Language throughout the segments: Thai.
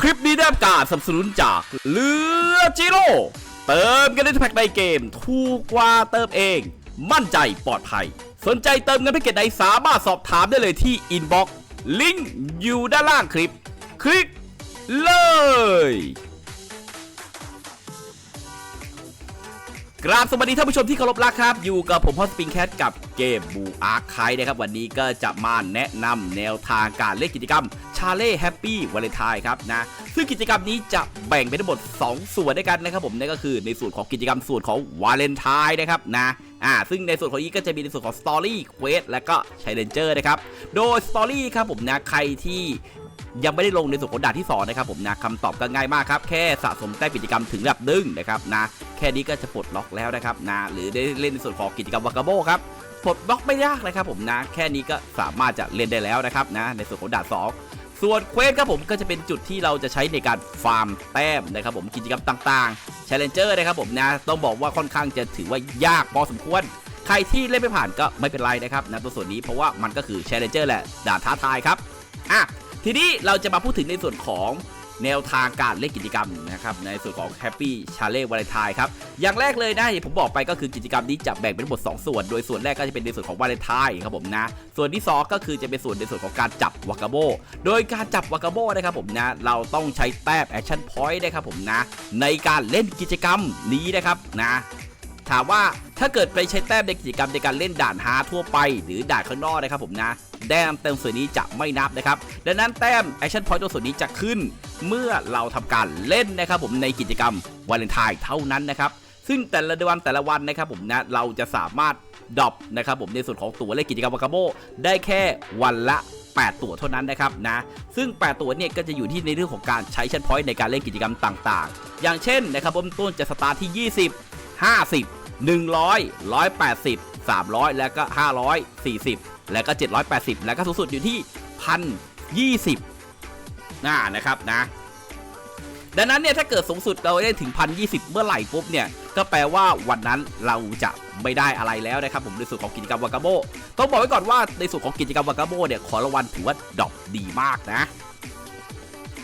คลิปนี้ได้การสนับสนุนจากเรือจิโร่เติมกันได้ทุกแพ็คในเกม ถูกกว่าเติมเอง มั่นใจปลอดภัย สนใจเติมเงินแพ็กเกจใดสามารถสอบถามได้เลยที่อินบ็อกซ์ลิงก์อยู่ด้านล่างคลิป คลิกเลย กราบสวัสดีท่านผู้ชมที่เคารพรักครับ อยู่กับผมพอสปริงแคทกับเกมบูอาร์คไคนะครับ วันนี้ก็จะมาแนะนำแนวทางการเล่นกิจกรรมชาเล่แฮปปี้วาเลนไทน์ครับนะซึ่งกิจกรรมนี้จะแบ่งเป็นทั้งหมด 2 ส่วนด้วยกันนะครับผมนั่นก็คือในส่วนของกิจกรรมส่วนของวาเลนไทน์นะครับนะอ่าซึ่งในส่วนของนี้ก็จะมีในส่วนของสตอรี่เควสและก็ช l เลนเจอร์นะครับ โดยสตอรี่ครับผมนะใครที่ ยังไม่ได้ลงในส่วนของด่านที่2นะครับผมนะคำตอบก็ง่ายมากครับแค่สะสมแต้มกิจกรรมถึงระดับหนึ่งนะครับนะแค่นี้ก็จะปลดล็อกแล้วนะครับนะหรือได้เล่นในส่วนของกิจกรรมวากาโบครับปลดล็อกไม่ยากเลยครับผมนะแค่นี้ก็สามารถจะเล่นได้แล้วนะครับนะในส่วนของด่านสองส่วนเควสครับผมก็จะเป็นจุดที่เราจะใช้ในการฟาร์มแต้มนะครับผมกิจกรรมต่างๆ Challenger นะครับผมนะต้องบอกว่าค่อนข้างจะถือว่ายากพอสมควร ใครที่เล่นไม่ผ่านก็ไม่เป็นไรนะครับนะตัวส่วนนี้เพราะว่ามันก็คือ Challenger แหละด่านท้าทายครับอะ ทีนี้เราจะมาพูดถึงในส่วนของแนวทางการเล่นกิจกรรมนะครับในส่วนของ Happy c h a l e n g e Valentine ครับอย่างแรกเลยนะที่ผมบอกไปก็คือกิจกรรมนี้จะแบ่งเป็นทั้งหมด 2 ส่วน โดยส่วนแรกก็จะเป็นในส่วนของวาเลนไทน์ครับผมนะ ส่วนที่ 2 ก็คือจะเป็นส่วนในส่วนของการจับวากาโบโดยการจับวากาโบนะครับผมนะเราต้องใช้แต้มแอคชั่นพอยต์นะครับผมนะในการเล่นกิจกรรมนี้นะครับนะถามว่าถ้าเกิดไปใช้แต้มในกิจกรรมในการเล่นด่านฮาทั่วไป หรือด่านข้างนอกนะครับผมนะ แต้มเต็มส่วนนี้จะไม่นับนะครับ ดังนั้นแต้มแอคชั่นพอยต์ตัวส่วนนี้จะขึ้น เมื่อเราทำการเล่นนะครับผมในกิจกรรมวาเลนไทน์เท่านั้นนะครับซึ่งแต่ละวันแต่ละวันนะครับผมนะเราจะสามารถดรอปนะครับผมในส่วนของตั๋วเล่นกิจกรรมวากาโบได้แค่วันละ 8 ตั๋วเท่านั้นนะครับนะซึ่ง 8 ตั๋วเนี่ยก็จะอยู่ที่ในเรื่องของการใช้ชั้นพอยต์ในการเล่นกิจกรรมต่างๆ อย่างเช่นนะครับผมต้นจะสตาร์ทที่ 20 50 100 180 300 แล้วก็ 540 แล้วก็ 780 แล้วก็สูงสุดอยู่ที่ 1,020น่านะครับนะ ดังนั้นเนี่ยถ้าเกิดสูงสุดเราได้ถึง 1,020 เมื่อไหร่ปุ๊บเนี่ย ก็แปลว่าวันนั้นเราจะไม่ได้อะไรแล้วนะครับผมในส่วนของกิจกรรมวากาโบต้องบอกไว้ก่อนว่าในส่วนของกิจกรรมวากาโบเนี่ยขอรางวัลถือว่าดรอปดีมากนะ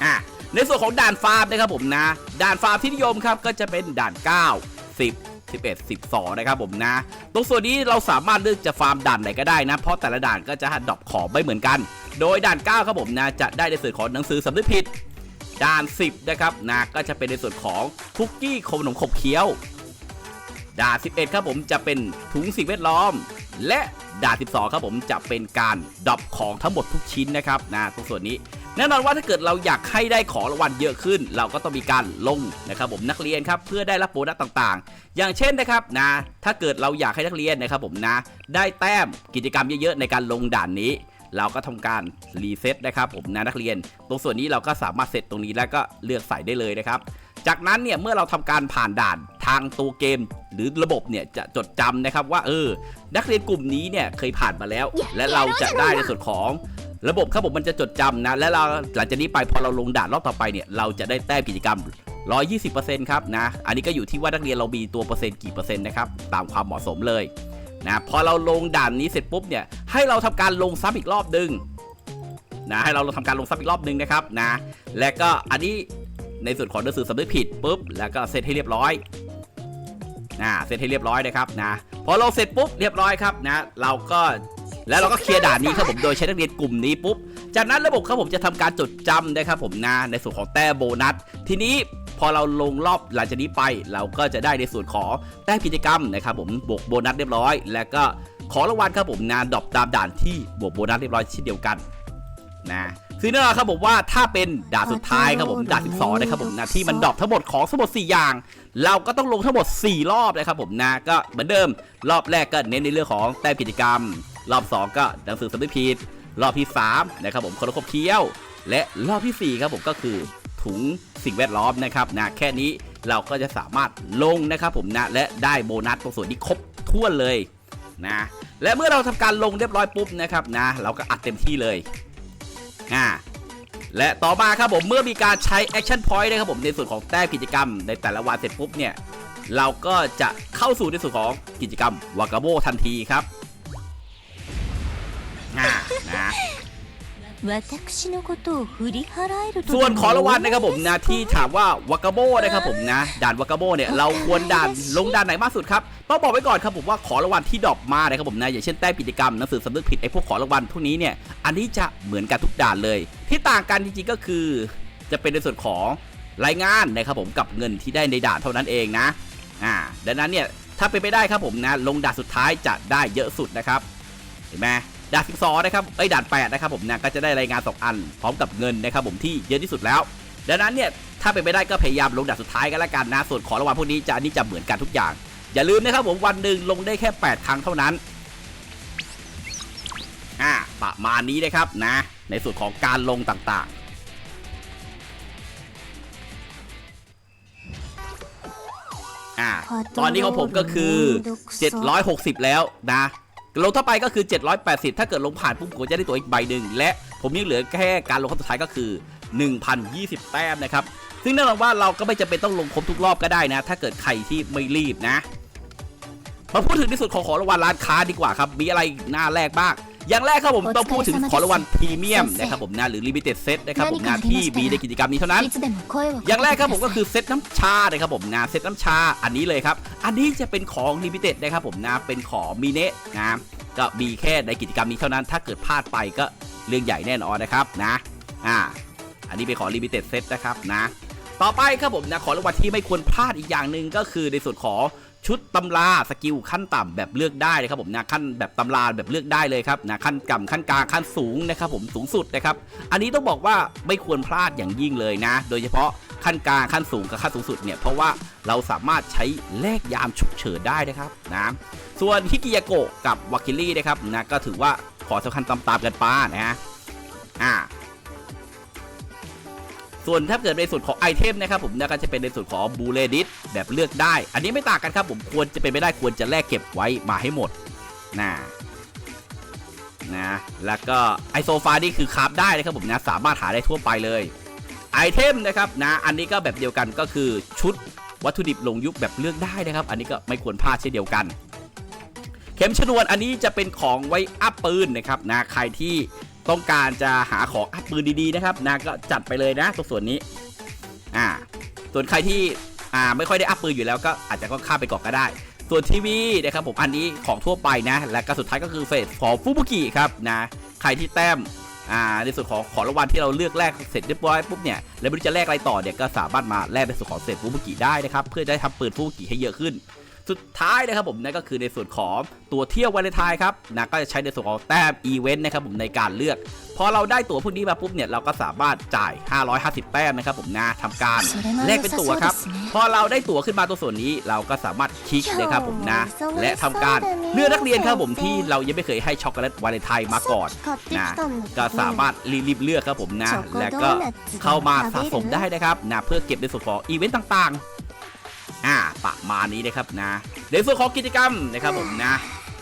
อะในส่วนของด่านฟาร์มนะครับผมนะ ด่านฟาร์มที่นิยมครับก็จะเป็นด่าน 9 10 11 12 นะครับผมนะ ตรงส่วนนี้เราสามารถเลือกจะฟาร์มด่านไหนก็ได้นะ เพราะแต่ละด่านก็จะดรอปของไม่เหมือนกัน โดยด่าน 9 ครับผมนะจะได้ในส่วนของหนังสือสำนึกผิด ด่าน 10 นะครับนะก็จะเป็นในส่วนของคุกกี้ขนมขบเคี้ยว ด่าน 11 ครับผมจะเป็นถุงสิ่งแวดล้อม และด่าน 12 ครับผมจะเป็นการดรอปของทั้งหมดทุกชิ้นนะครับนะตรงส่วนนี้ แน่นอนว่าถ้าเกิดเราอยากให้ได้ของรางวัลเยอะขึ้น เราก็ต้องมีการลงนะครับผมนักเรียนครับเพื่อได้รับโบนัสต่างๆ อย่างเช่นนะครับนะถ้าเกิดเราอยากให้นักเรียนนะครับผมนะได้แต้มกิจกรรมเยอะๆในการลงด่านนี้เราก็ทำการรีเซ็ตนะครับผมนะนักเรียน ตรงส่วนนี้เราก็สามารถเซตตรงนี้แล้วก็เลือกใส่ได้เลยนะครับ จากนั้นเนี่ยเมื่อเราทำการผ่านด่านทางตัวเกม หรือระบบเนี่ยจะจดจำนะครับว่าเออ นักเรียนกลุ่มนี้เนี่ยเคยผ่านมาแล้ว และเราจะได้ในส่วนของ ระบบครับผมมันจะจดจำนะ และเราหลังจากนี้ไปพอเราลงด่านรอบต่อไปเนี่ยเราจะได้แต้มกิจกรรม 120%ครับนะ อันนี้ก็อยู่ที่ว่านักเรียนเรามีตัวเปอร์เซ็นต์กี่เปอร์เซ็นต์นะครับตามความเหมาะสมเลยนะพอเราลงด่านนี้เสร็จปุ๊บเนี่ยให้เราทำการลงซ้ำอีกรอบหนึ่งนะให้เราทำการลงซ้ำอีกรอบหนึ่งนะครับนะและก็อันนี้ในส่วนของหนังสือสำนึกผิดปุ๊บแล้วก็เซตให้เรียบร้อยนะเซตให้เรียบร้อยนะครับนะพอเราเสร็จปุ๊บเรียบร้อยครับนะเราก็ แล้วเราก็เคลียร์ด่านนี้ครับผมโดยใช้นักเรียนกลุ่มนี้ปุ๊บ จากนั้นระบบครับผมจะทำการจดจำนะครับผมนะในส่วนของแต้โบนัส ทีนี้พอเราลงรอบหลังจากนี้ไปเราก็จะได้ในส่วนของแต้กิจกรรมนะครับผมบวกโบนัสเรียบร้อย แล้วก็ขอรางวัลครับผมนะดรอปตามด่านที่บวกโบนัสเรียบร้อยเช่นเดียวกันนะคือแน่นอนครับผมว่าถ้าเป็นด่านสุดท้ายครับผมด่าน12นะครับผมนะที่มันดรอปทั้งหมดของทั้งหมด4อย่าง เราก็ต้องลงทั้งหมด 4 รอบนะครับผมนะก็เหมือนเดิมรอบแรกก็เน้นในเรื่องของแต้มกิจกรรม รอบ 2 ก็หนังสือสำนึกผิดรอบที่3นะครับผมคนละคบเคี้ยว และรอบทีสี่ 4 ครับผมก็คือถุงสิ่งแวดล้อมนะครับนะแค่นี้เราก็จะสามารถลงนะครับผมนะและได้โบนัสตรงส่วนนี้ครบถ้วนเลยนะและเมื่อเราทำการลงเรียบร้อยปุ๊บนะครับนะเราก็อัดเต็มที่เลยอ่าและต่อมาครับผมเมื่อมีการใช้ Action Point นะครับผมในส่วนของแต้มกิจกรรมในแต่ละวันเสร็จปุ๊บเนี่ยเราก็จะเข้าสู่ในส่วนของกิจกรรมวากาโบทันทีครับ นะ ส่วนขอละวันนะครับผมนะที่ถามว่าวากาโบนะครับผมนะ ด่านวากาโบเนี่ยเราควรด่านลงด่านไหนมากสุดครับต้องบอกไว้ก่อนครับผมว่าขอละวันที่ดรอปมานะครับผมนะอย่างเช่นแต้มกิจกรรมหนังสือสำนึกผิดไอ้พวกขอละวันพวกนี้เนี่ยอันนี้จะเหมือนกันทุกด่านเลย ที่ต่างกันจริงๆก็คือ จะเป็นในส่วนของรายงานนะครับผมกับเงินที่ได้ในด่านเท่านั้นเองนะอ่าดังนั้นเนี่ยถ้าเป็นไปได้ครับผมนะลงด่านสุดท้ายจะได้เยอะสุดนะครับเห็นไหม ด่านสิบสองนะครับเอ้ยด่านแปดนะครับผมนะก็จะได้รายงานสองอัน พร้อมกับเงินนะครับผมที่เยอะที่สุดแล้ว ดังนั้นเนี่ยถ้าเป็นไปได้ก็พยายามลงด่านสุดท้ายกันละกันนะ ส่วนของรางวัลพวกนี้จะอันนี้จะเหมือนกันทุกอย่าง อย่าลืมนะครับผมวันหนึ่งลงได้แค่ 8 ครั้งเท่านั้นอ่าประมาณนี้นะครับนะ ในส่วนของการลงต่างๆอ่าตอนนี้ของผมก็คือ 760 แล้วนะ ลงเท่าไปก็คือ 780 ถ้าเกิดลงผ่านปุ๊บผมจะได้ตัวอีกใบหนึ่งและผมยังเหลือแค่การลงครั้งสุดท้ายก็คือ 1,020 แต้มนะครับซึ่งแน่นอนว่าเราก็ไม่จำเป็นต้องลงครบทุกรอบก็ได้นะ ถ้าเกิดใครที่ไม่รีบนะมาพูดถึงที่สุดของของรางวัลร้านค้าดีกว่าครับมีอะไรหน้าแรกบ้าง อย่างแรกครับผมต้องพูดถึงของรางวัลพรีเมียมนะครับผมนะหรือลิมิเต็ดเซตนะครับผมนที่มีในกิจกรรมนี้เท่านั้น อย่างแรกครับผมก็คือเซตน้ำชานะครับผมงานเซตน้ำชาอันนี้เลยครับ อันนี้จะเป็นของลิมิเต็ดนะครับผมนะเป็นของมีเนะนะก็มีแค่ในกิจกรรมนี้เท่านั้น ถ้าเกิดพลาดไปก็เรื่องใหญ่แน่นอนนะครับนะอ่าอันนี้เป็นของลิมิเต็ดเซตนะครับนะต่อไปครับผมนะของรางวัลที่ไม่ควรพลาดอีกอย่างหนึ่งก็คือในส่วนของ ชุดตำราสกิลขั้นต่ำแบบเลือกได้นะครับผมนะขั้นแบบตำราแบบเลือกได้เลยครับนะขั้นก่ำขั้นกลางขั้นสูงนะครับผมสูงสุดนะครับ อันนี้ต้องบอกว่าไม่ควรพลาดอย่างยิ่งเลยนะ โดยเฉพาะขั้นกลางขั้นสูงกับขั้นสูงสุดเนี่ยเพราะว่าเราสามารถใช้แลกยามฉุกเฉินได้นะครับนะส่วนฮิกิยาโกะกับวากิลี่นะครับนะก็ถือว่าขอสำคัญตามๆกันป้านะฮะอ่า ส่วนถ้าเกิดในส่วนของไอเทมนะครับผมนะก็จะเป็นในส่วนของบูเลดิสแบบเลือกได้ อันนี้ไม่ต่างกันครับผมควรจะเป็นไปได้ควรจะแลกเก็บไว้มาให้หมดนะนะแล้วก็ไอโซฟานี่คือคราฟได้นะครับผมนะสามารถหาได้ทั่วไปเลยไอเทมนะครับนะอันนี้ก็แบบเดียวกันก็คือชุดวัตถุดิบลงยุคแบบเลือกได้นะครับ อันนี้ก็ไม่ควรพลาดเช่นเดียวกัน เข็มชนวนอันนี้จะเป็นของไว้อัพปืนนะครับนะใครที่ ต้องการจะหาของอัพปืนดีๆนะครับนะก็จัดไปเลยนะตรงส่วนนี้อ่าส่วนใครที่อ่าไม่ค่อยได้อัพปืนอยู่แล้วก็อาจจะก็ข้ามไปก่อนก็ได้ ส่วนทีวีนะครับผมอันนี้ของทั่วไปนะ และก็สุดท้ายก็คือเฟสของฟูบุกิครับนะใครที่แต้มอ่าในส่วนของของรางวัลที่เราเลือกแลกเสร็จเรียบร้อยปุ๊บเนี่ยแล้วไม่รู้จะแลกอะไรต่อเนี่ยก็สามารถมาแลกในส่วนของเศษฟูบุกิได้นะครับเพื่อได้ทำปืนฟูบุกิให้เยอะขึ้น สุดท้ายนะครับผมนั่นก็คือในส่วนของตัวเที่ยววาเลนไทน์ครับนะก็จะใช้ในส่วนของแต้มอีเวนต์นะครับผมในการเลือกพอเราได้ตั๋วพวกนี้มาปุ๊บเนี่ยเราก็สามารถจ่าย 550 แต้มนะครับผมนะทำการแลกเป็นตั๋วครับ พอเราได้ตั๋วขึ้นมาตัวส่วนนี้เราก็สามารถคลิกลยครับผมนะ และทำการเลือกนักเรียนครับผมที่เรายังไม่เคยให้ช็อกโกแลตวาเลนไทน์มาก่อนนะก็สามารถรีบเลือกครับผมนะ และก็เข้ามาสะสมได้นะครับนะเพื่อเก็บในส่วนของอีเวนต์ต่างๆ อ่าประมาณนี้นะครับนะในส่วนของกิจกรรมนะครับผมนะ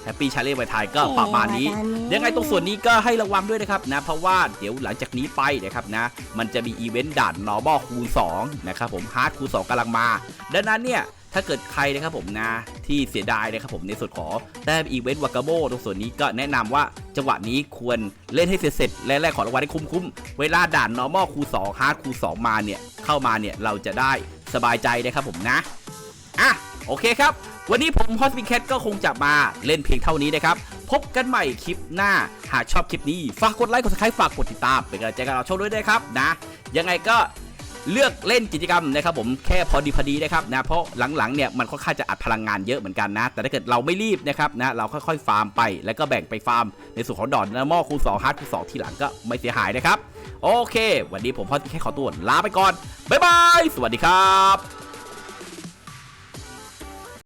แฮปปี้ชาเลนจ์ไวไทยก็ประมาณนี้ ยังไงตรงส่วนนี้ก็ให้ระวังด้วยนะครับนะ เพราะว่าเดี๋ยวหลังจากนี้ไปนะครับนะ มันจะมีอีเวนต์ด่าน normal คูณ2นะครับผม hard คูณ2กำลังมา ดังนั้นเนี่ยถ้าเกิดใครนะครับผมนะที่เสียดายนะครับผมในส่วนของแต้มอีเวนต์วากาโบตรงส่วนนี้ก็แนะนำว่าจังหวะนี้ควรเล่นให้เสร็จๆและแลกของรางวัลให้คุ้มๆเวลาด่าน normal คูณ2 hard คูณ2มาเนี่ยเข้ามาเนี่ยเราจะได้สบายใจนะครับผมนะ อะโอเคครับ วันนี้ผมฮอสปินแคทก็คงจะมาเล่นเพียงเท่านี้นะครับ พบกันใหม่คลิปหน้า หากชอบคลิปนี้ ฝากกดไลค์ กดซับสไครต์ฝากกดติดตาม เป็นกำลังใจกับเราชมด้วยนะครับนะ ยังไงก็เลือกเล่นกิจกรรมนะครับผมแค่พอดีพอดีนะครับนะเพราะหลังๆเนี่ยมันค่อนข้างจะอัดพลังงานเยอะเหมือนกันนะ แต่ถ้าเกิดเราไม่รีบนะครับนะเราค่อยๆฟาร์มไป แล้วก็แบ่งไปฟาร์ม ในส่วนของดอนนะมอคูณ2ฮาร์ดคูณ2ที่หลังก็ไม่เสียหายนะครับ โอเค วันนี้ผมพอสปิแคทขอตัวลาไปก่อนบ๊ายบายสวัสดีครับ